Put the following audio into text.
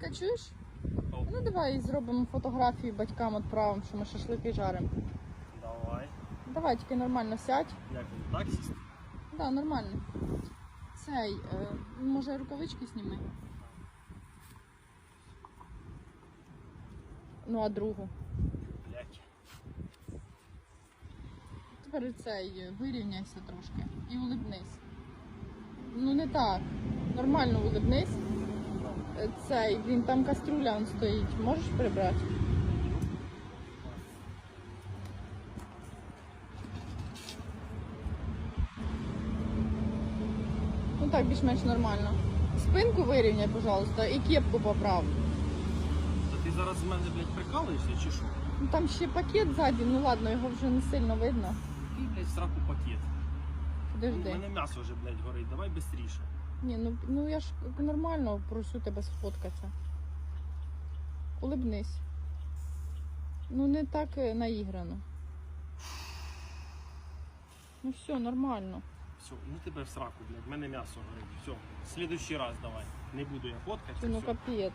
Батька чуєш? Ну давай зробимо фотографії батькам відправимо, що ми шашлики жаримо. Давай. Давай тільки нормально сядь. Як він? Так сісти? Да, нормально. Цей, е, може рукавички зніми. Ну, а другу. Блять. Тепер цей е, вирівняйся трошки і улибнись. Ну не так. Нормально улибнись. Цей, він там каструля он стоїть. Можеш прибрати? Ну так, більш-менш нормально. Спинку вирівняй, пожалуйста, і кепку поправ. Та ти зараз з мене, блядь, прикалуєшся чи що? Ну там ще пакет ззаді, ну ладно, його вже не сильно видно. Який, блядь, в сраку пакет. У Подожди. мене м'ясо вже, блядь, горить. Давай швидше. Ні, ну, ну я ж нормально прошу тебе сфоткатися. Улибнись. Ну не так е, наіграно. Ну все, нормально. Все, ну тебе в сраку, блядь, в мене м'ясо горить. Все. Слідуючий раз давай. Не буду я фоткати. Ну все. капець.